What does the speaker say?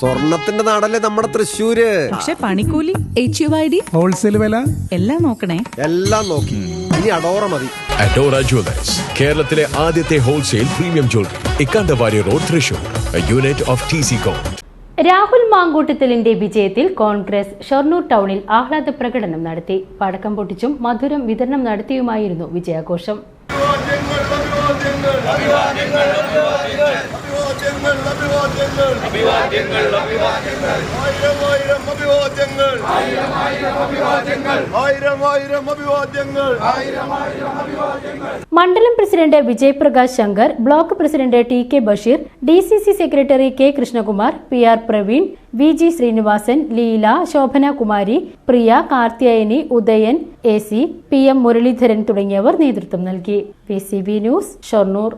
സ്വർണത്തിന്റെ നാടല്ലേ നമ്മുടെ തൃശ്ശൂര്? പക്ഷെ പണിക്കൂലി H U I D wholesale വില? എല്ലാം നോക്കണേ. എല്ലാം നോക്കി. ഇനി അടോറ മതി. അഡോറ ജുവലേഴ്സ് കേരളത്തിലെ ആദ്യത്തെ wholesale premium jewellery Ikkandavari road Thrissur. Unit of T C Rahul മാങ്കൂട്ടത്തിലിന്റെ വിജയത്തിൽ കോൺഗ്രസ് ഷൊർണൂർ ടൗണിൽ ആഹ്ലാദ പ്രകടനം നടത്തി. പടക്കം പൊട്ടിച്ചും മധുരം വിതരണം നടത്തിയുമായിരുന്നു വിജയാഘോഷം. ആയിരം ആയിരം അഭിവാദ്യങ്ങൾ. ആയിരം ആയിരം അഭിവാദ്യങ്ങൾ. മണ്ഡലം president Vijay Prakash Shankar block president T K Basheer D C C secretary K Krishnakumar P R Praveen V G Srinivasan Leela Shobhana Kumari Priya Karthiyayani Udayan A C P M Muraleedharan തുടങ്ങിയവർ നേതൃത്വം നൽകി. P C B news Shoranur.